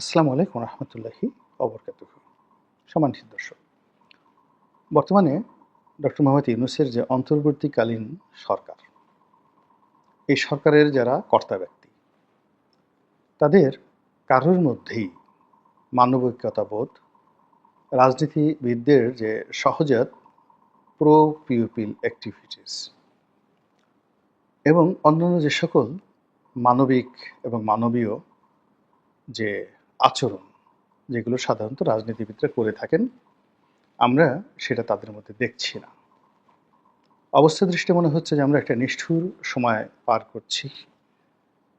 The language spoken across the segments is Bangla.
আসসালামু আলাইকুম রহমতুল্লাহি অবরকাত সম্মানিত দর্শক, বর্তমানে ডক্টর মোহাম্মদ ইউনুসের যে অন্তর্বর্তীকালীন সরকার, এই সরকারের যারা কর্তা ব্যক্তি, তাদের কারোর মধ্যেই মানবিকতাবোধ, রাজনীতিবিদদের যে সহজাত প্রো পিউপিল অ্যাক্টিভিটিস এবং অন্যান্য যে সকল মানবিক এবং মানবীয় যে আচরণ যেগুলো সাধারণত রাজনীতিবিদরা করে থাকেন, আমরা সেটা তাদের মধ্যে দেখছি না। অবস্থা দৃষ্টি মনে হচ্ছে যে আমরা একটা নিষ্ঠুর সময় পার করছি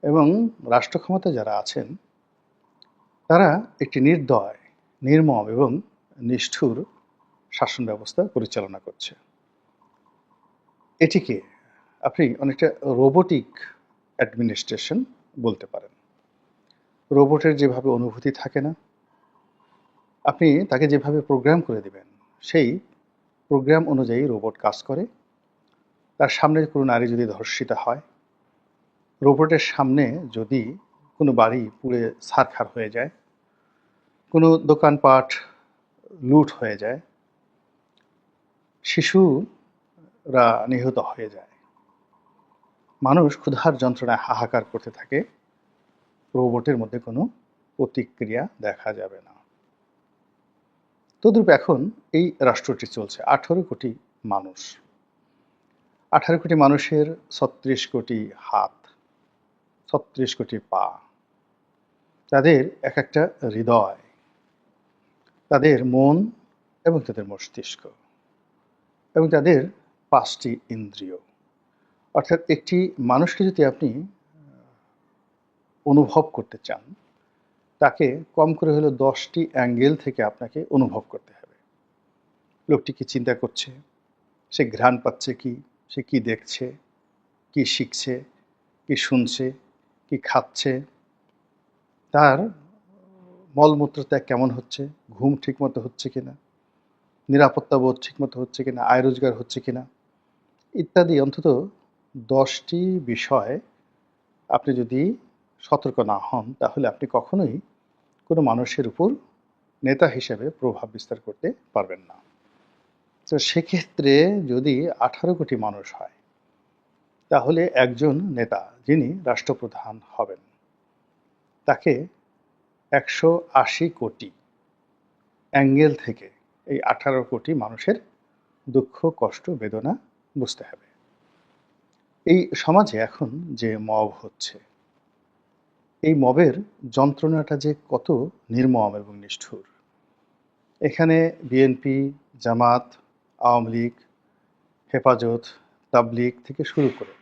এবং রাষ্ট্র ক্ষমতা যারা আছেন, তারা একটি নির্দয়, নির্মম এবং নিষ্ঠুর শাসন ব্যবস্থা পরিচালনা করছে। এটিকে আপনি অনেকটা রোবোটিক অ্যাডমিনিস্ট্রেশন বলতে পারেন। রোবটের যেভাবে অনুভূতি থাকে না, আপনি তাকে যেভাবে প্রোগ্রাম করে দিবেন, সেই প্রোগ্রাম অনুযায়ী রোবট কাজ করে। তার সামনে কোনো নারী যদি ধর্ষিতা হয়, রোবটের সামনে যদি কোনো বাড়ি পুড়ে সারখার হয়ে যায়, কোনো দোকানপাট লুট হয়ে যায়, শিশুরা নিহত হয়ে যায়। মানুষ ক্ষুধার যন্ত্রণায় হাহাকার করতে থাকে। রোবটের মধ্যে কোনো প্রতিক্রিয়া দেখা যাবে না। তদ্রূপ এখন এই রাষ্ট্রটি চলছে, আঠারো কোটি মানুষ। আঠারো কোটি মানুষের ছত্রিশ কোটি হাত, ছত্রিশ কোটি পা। তাদের এক একটা হৃদয়, তাদের মন এবং তাদের মস্তিষ্ক এবং তাদের পাঁচটি ইন্দ্রিয়। অর্থাৎ একটি মানুষকে যদি আপনি অনুভব করতে চান, তাকে কম করে হলেও দশটি অ্যাঙ্গেল থেকে আপনাকে অনুভব করতে হবে। লোকটি কি চিন্তা করছে? সে ঘ্রাণ পাচ্ছে কি? সে কি দেখছে? কি শিখছে? কি শুনছে? কি খাচ্ছে? তার মলমূত্র ত্যাগ কেমন হচ্ছে? ঘুম ঠিকমতো হচ্ছে কিনা? নিরাপত্তা বোধ ঠিকমতো হচ্ছে কিনা? আয় রোজগার হচ্ছে কিনা? ইত্যাদি অন্তত দশটি বিষয় আপনি যদি সতর্ক না হন, তাহলে আপনি কখনোই কোনো মানুষের উপর নেতা হিসেবে প্রভাব বিস্তার করতে পারবেন না। তো সেক্ষেত্রে যদি আঠারো কোটি মানুষ হয়, তাহলে একজন নেতা যিনি রাষ্ট্রপ্রধান হবেন, তাকে একশো আশি কোটি অ্যাঙ্গেল থেকে এই আঠারো কোটি মানুষের দুঃখ, কষ্ট, বেদনা বুঝতে হবে। এই সমাজে এখন যে মব হচ্ছে এই মবের যন্ত্রণাটা যে কত নির্মম এবং নিষ্ঠুর। এখানে বিএনপি জামাত, আওয়ামী লীগ, হেফাজত, তাবলিগ থেকে শুরু করে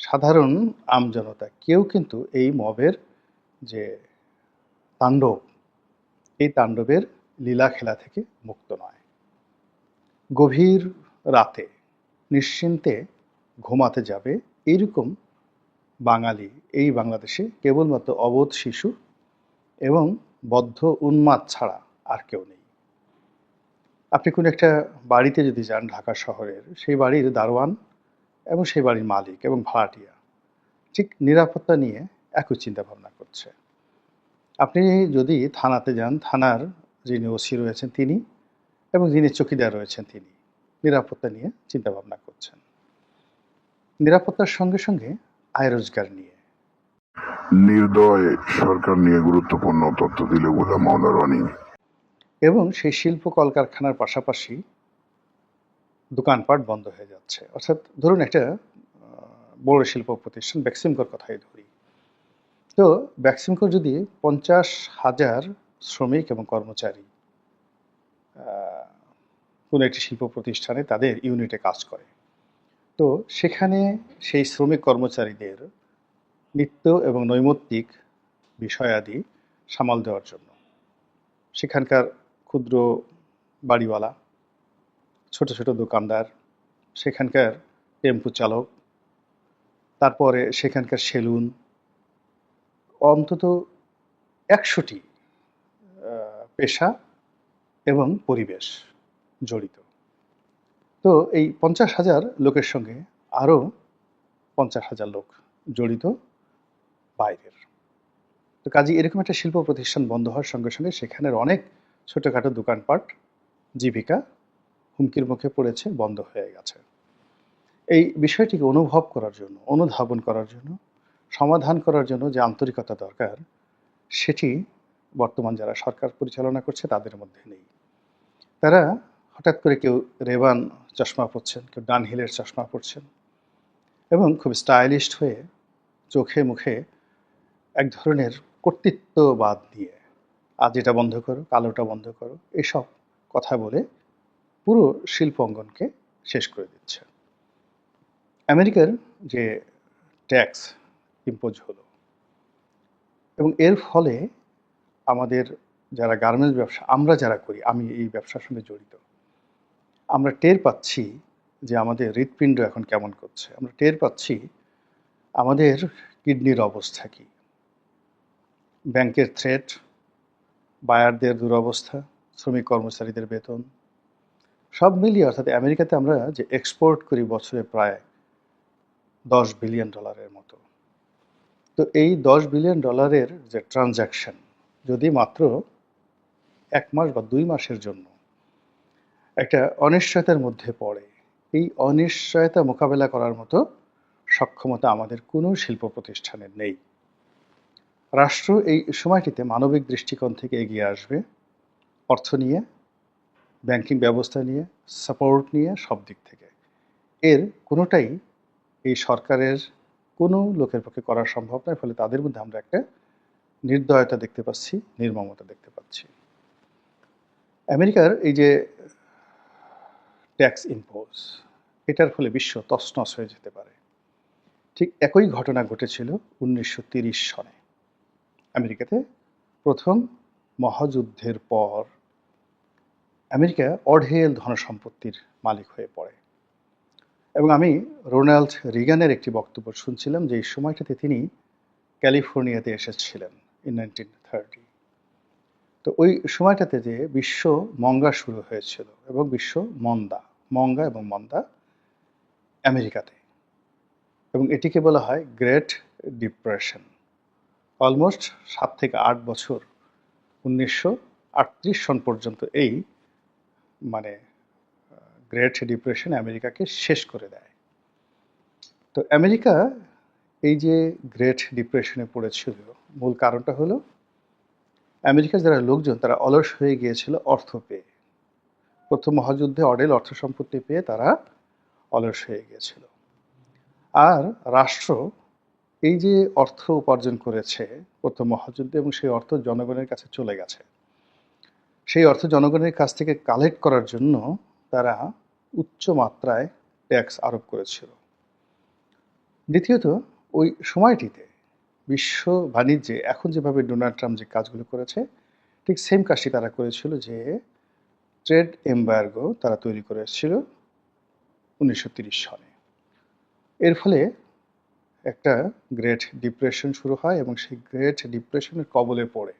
সাধারণ আমজনতা, কেউ কিন্তু এই মবের যে তাণ্ডব, এই তাণ্ডবের লীলা খেলা থেকে মুক্ত নয়। গভীর রাতে, নিশ্চিন্তে ঘুমাতে যাবে, এইরকম বাঙালি এই বাংলাদেশে কেবলমাত্র অবোধ শিশু এবং বদ্ধ উন্মাদ ছাড়া আর কেউ নেই। আপনি কোনো একটা বাড়িতে যদি যান ঢাকা শহরের, সেই বাড়ির দারোয়ান এবং সেই বাড়ির মালিক এবং ভাড়াটিয়া ঠিক নিরাপত্তা নিয়ে একই চিন্তা ভাবনা করছে। আপনি যদি থানাতে যান, থানার যিনি ওসি রয়েছেন তিনি এবং যিনি চকিদার রয়েছেন তিনি, নিরাপত্তা নিয়ে চিন্তা ভাবনা করছেন। নিরাপত্তার সঙ্গে সঙ্গে আয় রোজগার নিয়ে। নির্দয় সরকার নিয়ে গুরুত্বপূর্ণ তথ্য দিলে বলে মাওলা রনি। এবং সেই শিল্প কলকারখানার পাশাপাশি দোকানপাট বন্ধ হয়ে যাচ্ছে। অর্থাৎ ধরুন একটা বড় শিল্প প্রতিষ্ঠান ব্যাক্সিমকোর কথাই ধরি। তো ব্যাক্সিমকোর যদি পঞ্চাশ হাজার শ্রমিক এবং কর্মচারী কোনো একটি শিল্প প্রতিষ্ঠানে তাদের ইউনিটে কাজ করে তো সেখানে সেই শ্রমিক কর্মচারীদের নিত্য এবং নৈমিত্তিক বিষয়াদি সামাল দেওয়ার জন্য। সেখানকার ক্ষুদ্র বাড়িওয়ালা, ছোট ছোট দোকানদার, সেখানকার টেম্পু চালক, তারপরে সেখানকার সেলুন, অন্তত একশোটি পেশা এবং পরিবেশ জড়িত। তো এই পঞ্চাশ হাজার লোকের সঙ্গে আরও পঞ্চাশ হাজার লোক জড়িত বাইরের। তো কাজে, এরকম একটা শিল্প প্রতিষ্ঠান বন্ধ হওয়ার সঙ্গে সঙ্গে সেখানের অনেক ছোটোখাটো দোকানপাট, জীবিকা হুমকির মুখে পড়েছে, বন্ধ হয়ে গেছে। এই বিষয়টিকে অনুভব করার জন্য, অনুধাবন করার জন্য, সমাধান করার জন্য যে আন্তরিকতা দরকার, সেটি বর্তমান যারা সরকার পরিচালনা করছে তাদের মধ্যে নেই। তারা হঠাৎ করে কেউ রেবান চশমা পরছেন, কেউ ডানহিলের চশমা পরছেন এবং খুব স্টাইলিশড হয়ে চোখে মুখে এক ধরনের কর্তৃত্ববাদ দিয়ে, আজ এটা বন্ধ করো কালোটা বন্ধ করো, এসব কথা বলে পুরো শিল্প অঙ্গনকে শেষ করে দিচ্ছে। আমেরিকার যে ট্যাক্স ইম্পোজ হলো এবং এর ফলে আমাদের যারা গার্মেন্টস ব্যবসা, আমরা যারা করি, আমি এই ব্যবসার সঙ্গে জড়িত আমরা টের পাচ্ছি যে আমাদের হৃৎপিণ্ড এখন কেমন করছে। আমরা টের পাচ্ছি আমাদের কিডনির অবস্থা কী। ব্যাংকের থ্রেট বায়ারদের দুরবস্থা, শ্রমিক কর্মচারীদের বেতন, সব মিলিয়ে অর্থাৎ আমেরিকাতে আমরা যে এক্সপোর্ট করি বছরে প্রায় দশ বিলিয়ন ডলারের মতো। তো এই দশ বিলিয়ন ডলারের যে ট্রানজ্যাকশন যদি মাত্র এক মাস বা দুই মাসের জন্য একটা অনিশ্চয়তার মধ্যে পড়ে। এই অনিশ্চয়তা মোকাবেলা করার মতো সক্ষমতা আমাদের কোনো শিল্প প্রতিষ্ঠানের নেই। রাষ্ট্র এই সময়টিতে মানবিক দৃষ্টিকোণ থেকে এগিয়ে আসবে। অর্থ নিয়ে, ব্যাংকিং ব্যবস্থা নিয়ে সাপোর্ট নিয়ে সব দিক থেকে। এর কোনোটাই এই সরকারের কোনো লোকের পক্ষে করা সম্ভব নয়, ফলে তাদের মধ্যে আমরা একটা নির্দয়তা দেখতে পাচ্ছি, নির্মমতা দেখতে পাচ্ছি। আমেরিকার এই যে ট্যাক্স ইম্পোজ। এটার ফলে বিশ্ব তছনছ হয়ে যেতে পারে। ঠিক একই ঘটনা ঘটেছিল উনিশশো সনে। আমেরিকাতে প্রথম মহাযুদ্ধের পর আমেরিকা অঢেল ধনসম্পত্তির মালিক হয়ে পড়ে। এবং আমি রোনাল্ড রিগানের একটি বক্তব্য শুনছিলাম যে এই সময়টাতে তিনি ক্যালিফোর্নিয়াতে এসেছিলেন ইন নাইনটিন থার্টি তো ওই সময়টাতে যে বিশ্ব মঙ্গা শুরু হয়েছিল এবং বিশ্ব মন্দা, মঙ্গা এবং মন্দা আমেরিকাতে। এবং এটিকে বলা হয় গ্রেট ডিপ্রেশন অলমোস্ট সাত থেকে আট বছর উনিশশো আটত্রিশ সন পর্যন্ত এই মানে গ্রেট ডিপ্রেশন আমেরিকাকে শেষ করে দেয়। তো আমেরিকা এই যে গ্রেট ডিপ্রেশনে পড়েছিল, মূল কারণটা হলো আমেরিকার যারা লোকজন, তারা অলস হয়ে গিয়েছিল অর্থ পেয়ে। প্রথম মহাযুদ্ধে অডেল অর্থ সম্পত্তি পেয়ে তারা অলস হয়ে গিয়েছিল। আর রাষ্ট্র এই যে অর্থ উপার্জন করেছে প্রথম মহাযুদ্ধে এবং সেই অর্থ জনগণের কাছে চলে গেছে, সেই অর্থ জনগণের কাছ থেকে কালেক্ট করার জন্য তারা উচ্চ মাত্রায় ট্যাক্স আরোপ করেছিল। দ্বিতীয়ত, ওই সময়টিতে বিশ্ব বাণিজ্যে এখন যেভাবে ডোনাল্ড ট্রাম্প যে কাজগুলো করেছে, ঠিক সেম কাজটি তারা করেছিল যে ট্রেড এম্বার্গো তারা তৈরি করেছিল উনিশশো সনে এর ফলে একটা গ্রেট ডিপ্রেশন শুরু হয় এবং সেই গ্রেট ডিপ্রেশনের কবলে পড়ে।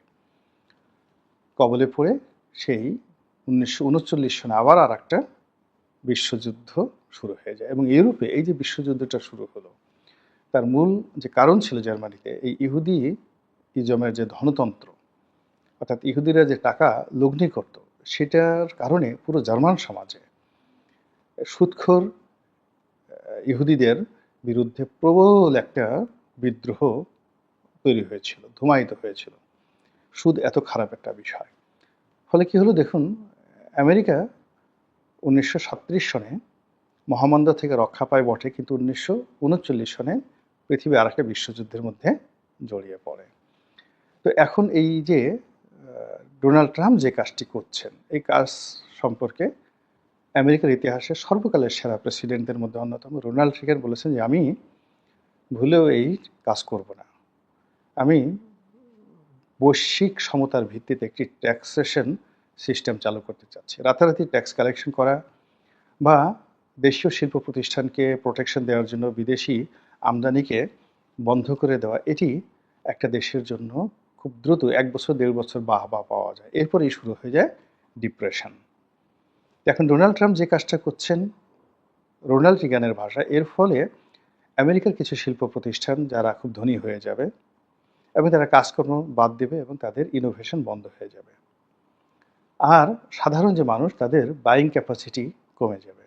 কবলে পড়ে সেই উনিশশো উনচল্লিশ সনে আবার আর একটা বিশ্বযুদ্ধ শুরু হয়ে যায় এবং ইউরোপে এই যে বিশ্বযুদ্ধটা শুরু হলো তার মূল যে কারণ ছিল জার্মানিতে, এই ইহুদি ইজমের যে ধনতন্ত্র, অর্থাৎ ইহুদিরা যে টাকা লগ্নি করত, সেটার কারণে পুরো জার্মান সমাজে সুৎখর ইহুদিদের বিরুদ্ধে প্রবল একটা বিদ্রোহ তৈরি হয়েছিল, ধুমায়িত হয়েছিল। সুদ এত খারাপ একটা বিষয়। ফলে কি হলো দেখুন, আমেরিকা উনিশশো সনে মহামন্দা থেকে রক্ষা পায় বটে, কিন্তু উনিশশো উনচল্লিশ সনে পৃথিবী আর একটা বিশ্বযুদ্ধের মধ্যে জড়িয়ে পড়ে। তো এখন এই যে ডোনাল্ড ট্রাম্প যে কাজটি করছেন, এই কাজ সম্পর্কে আমেরিকার ইতিহাসে সর্বকালের সেরা প্রেসিডেন্টদের মধ্যে অন্যতম। রোনাল্ড রিগান বলেছেন যে, আমি ভুলেও এই কাজ করব না। আমি বৈশ্বিক সমতার ভিত্তিতে একটি ট্যাক্সেশন সিস্টেম চালু করতে চাচ্ছি। রাতারাতি ট্যাক্স কালেকশন করা বা দেশীয় শিল্প প্রতিষ্ঠানকে প্রোটেকশন দেওয়ার জন্য বিদেশি আমদানিকে বন্ধ করে দেওয়া, এটি একটা দেশের জন্য খুব দ্রুত এক বছর, দেড় বছর বাহ বা পাওয়া যায়। এরপরেই শুরু হয়ে যায় ডিপ্রেশন। এখন ডোনাল্ড ট্রাম্প যে কাজটা করছেন, রোনাল্ড রিগানের ভাষা, এর ফলে আমেরিকার কিছু শিল্প প্রতিষ্ঠান যারা খুব ধনী হয়ে যাবে এবং তারা কাজকর্ম বাদ দেবে এবং তাদের ইনোভেশন বন্ধ হয়ে যাবে। আর সাধারণ যে মানুষ, তাদের বাইং ক্যাপাসিটি কমে যাবে।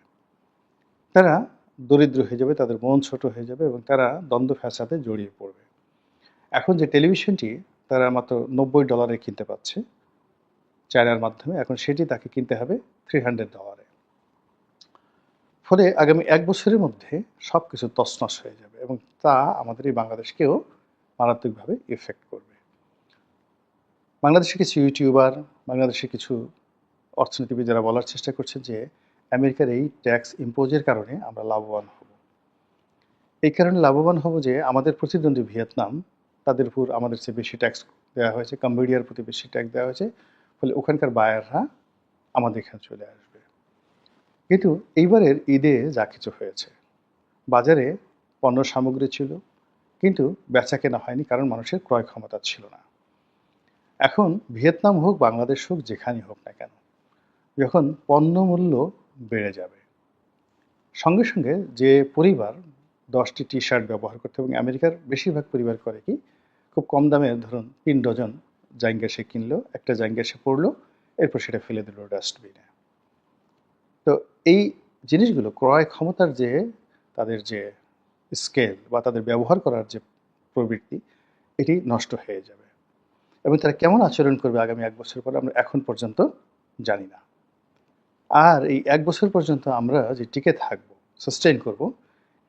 তারা দরিদ্র হয়ে যাবে, তাদের মন ছোট হয়ে যাবে এবং তারা দ্বন্দ্ব ফ্যাসাদে জড়িয়ে পড়বে। এখন যে টেলিভিশনটি তারা মাত্র নব্বই ডলারে কিনতে পাচ্ছে চায়নার মাধ্যমে, এখন সেটি তাকে কিনতে হবে থ্রি হান্ড্রেড ডলারে ফলে আগামী এক বছরের মধ্যে সব কিছু তছনছ হয়ে যাবে এবং তা আমাদের এই বাংলাদেশকেও মারাত্মকভাবে ইফেক্ট করবে। বাংলাদেশে কিছু ইউটিউবার বাংলাদেশে কিছু অর্থনীতিবিদ যারা বলার চেষ্টা করছে যে আমেরিকার এই ট্যাক্স ইম্পোজের কারণে আমরা লাভবান হব। এই কারণে লাভবান হব যে আমাদের প্রতিদ্বন্দ্বী ভিয়েতনাম, তাদের উপর আমাদের চেয়ে বেশি ট্যাক্স দেওয়া হয়েছে, কম্বোডিয়ার প্রতি বেশি ট্যাক্স দেওয়া হয়েছে, ফলে ওখানকার বায়াররা আমাদের এখানে চলে আসবে। কিন্তু এইবারের ঈদে যা কিছু হয়েছে, বাজারে পণ্য সামগ্রী ছিল, কিন্তু বেচা কেনা হয়নি কারণ মানুষের ক্রয় ক্ষমতা ছিল না। এখন ভিয়েতনাম হোক, বাংলাদেশ হোক, যেখানেই হোক না কেন, যখন পণ্য মূল্য বেড়ে যাবে। সঙ্গে সঙ্গে যে পরিবার দশটি টি শার্ট ব্যবহার করতে এবং আমেরিকার বেশিরভাগ পরিবার করে কি, খুব কম দামে ধরুন তিন ডজন জাঙ্গা সে কিনলো, একটা জাঙ্গা সে পড়ল এরপর সেটা ফেলে দিল ডাস্টবিনে তো এই জিনিসগুলো ক্রয় ক্ষমতার যে, তাদের যে স্কেল বা তাদের ব্যবহার করার যে প্রবৃত্তি, এটি নষ্ট হয়ে যাবে। এবং তারা কেমন আচরণ করবে আগামী এক বছর পরে আমরা এখন পর্যন্ত জানি না। আর এই এক বছর পর্যন্ত আমরা যে টিকে থাকব সাস্টেইন করব,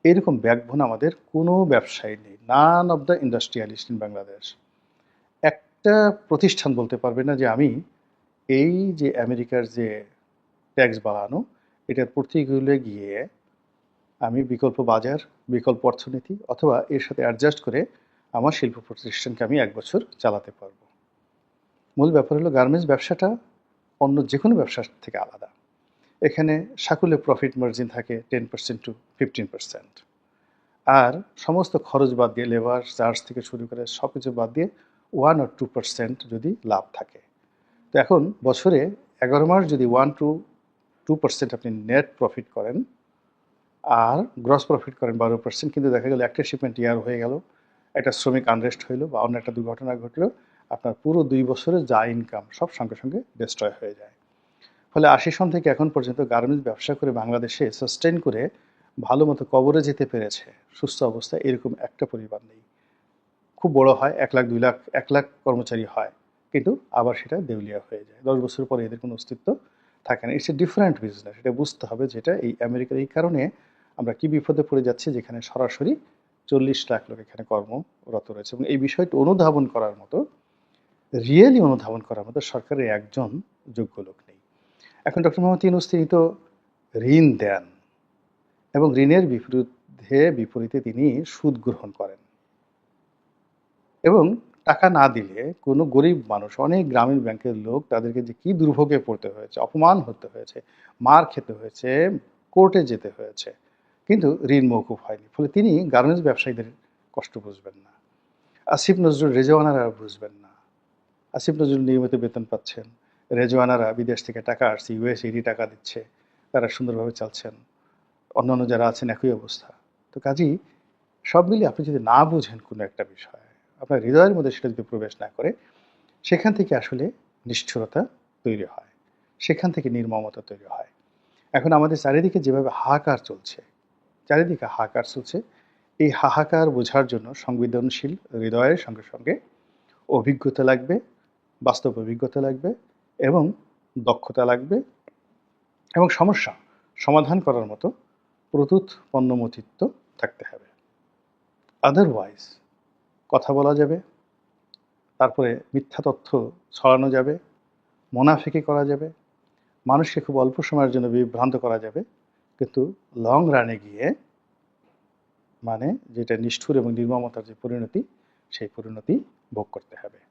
এরকম ব্যাকবোন আমাদের কোনো ব্যবসায়ী নেই। None of the industrialist in Bangladesh একটা প্রতিষ্ঠান বলতে পারবে না যে আমি এই যে আমেরিকার যে ট্যাক্স বাড়ানো, এটার প্রতিকূলে গিয়ে আমি বিকল্প বাজার, বিকল্প অর্থনীতি অথবা এর সাথে অ্যাডজাস্ট করে আমার শিল্প প্রতিষ্ঠানকে আমি এক বছর চালাতে পারব। মূল ব্যাপার হলো গার্মেন্টস ব্যবসাটা অন্য যে কোনো ব্যবসার থেকে আলাদা। এখানে সাকুলে প্রফিট মার্জিন থাকে ten percent to fifteen percent আর সমস্ত খরচ বাদ দিয়ে লেবার চার্জ থেকে শুরু করে সব কিছু বাদ দিয়ে ওয়ান আর টু পার্সেন্ট যদি লাভ থাকে। তো এখন বছরে এগারো মাস যদি ওয়ান টু টু পার্সেন্ট আপনি নেট প্রফিট করেন, আর গ্রস প্রফিট করেন বারো পার্সেন্ট কিন্তু দেখা গেল একটা শিপমেন্ট ইয়ার হয়ে গেল, একটা শ্রমিক আনরেস্ট হইল বা অন্য একটা দুর্ঘটনা ঘটলো, আপনার পুরো দুই বছরে যা ইনকাম সব সঙ্গে সঙ্গে ডিস্ট্রয় হয়ে যায়। ফলে আশি সন থেকে এখন পর্যন্ত গার্মেন্টস ব্যবসা করে বাংলাদেশে সাস্টেন করে ভালো মতো কবরে যেতে পেরেছে। সুস্থ অবস্থায় এরকম একটা পরিবার নেই। খুব বড় হয়, এক লাখ, দুই লাখ, এক লাখ কর্মচারী হয়, কিন্তু আবার সেটা দেউলিয়া হয়ে যায়। দশ বছর পরে এদের কোনো অস্তিত্ব থাকে না। ইটস এ ডিফারেন্ট বিজনেস এটা বুঝতে হবে যেটা এই আমেরিকার এই কারণে আমরা কি বিপদে পড়ে যাচ্ছি যেখানে সরাসরি চল্লিশ লাখ লোক এখানে কর্মরত রয়েছে। এবং এই বিষয়টি অনুধাবন করার মতো রিয়েলি অনুধাবন করার মতো সরকারের একজন যোগ্য লোক নেই। এখন ডক্টর মোহাম্মদ ইউনুস, তিনি তো ঋণ দেন এবং ঋণের বিপরীতে বিপরীতে তিনি সুদ গ্রহণ করেন। এবং টাকা না দিলে কোনো গরিব মানুষ, অনেক গ্রামীণ ব্যাংকের লোক তাদেরকে যে কী দুর্ভোগে পড়তে হয়েছে, অপমান হতে হয়েছে, মার খেতে হয়েছে, কোর্টে যেতে হয়েছে, কিন্তু ঋণ মৌকুফ হয়নি। ফলে তিনি গার্মেন্টস ব্যবসায়ীদের কষ্ট বুঝবেন না। আসিফ নজরুল রেজওয়ানারা বুঝবেন না। আসিফ নজরুল নিয়মিত বেতন পাচ্ছেন। রেজওয়ানারা বিদেশ থেকে টাকা আসছে ইউএস ইডি টাকা দিচ্ছে, তারা সুন্দরভাবে চালছেন। অন্যান্য যারা আছেন, একই অবস্থা। তো কাজেই সব মিলিয়ে আপনি যদি না বুঝেন কোনো একটা বিষয়, আপনার হৃদয়ের মধ্যে সেটা যদি প্রবেশ না করে, সেখান থেকে আসলে নিষ্ঠুরতা তৈরি হয়। সেখান থেকে নির্মমতা তৈরি হয়। এখন আমাদের চারিদিকে যেভাবে হাহাকার চলছে, চারিদিকে হাহাকার চলছে, এই হাহাকার বোঝার জন্য সংবেদনশীল হৃদয়ের সঙ্গে সঙ্গে অভিজ্ঞতা লাগবে, বাস্তব অভিজ্ঞতা লাগবে এবং দক্ষতা লাগবে এবং সমস্যা সমাধান করার মতো প্রতুত পণ্যমতিত্ব থাকতে হবে। আদারওয়াইজ কথা বলা যাবে, তারপরে মিথ্যা তথ্য ছড়ানো যাবে, মোনাফিকি করা যাবে, মানুষকে খুব অল্প সময়ের জন্য বিভ্রান্ত করা যাবে, কিন্তু লং রানে গিয়ে মানে যেটা নিষ্ঠুর এবং নির্মমতার যে পরিণতি, সেই পরিণতি ভোগ করতে হবে।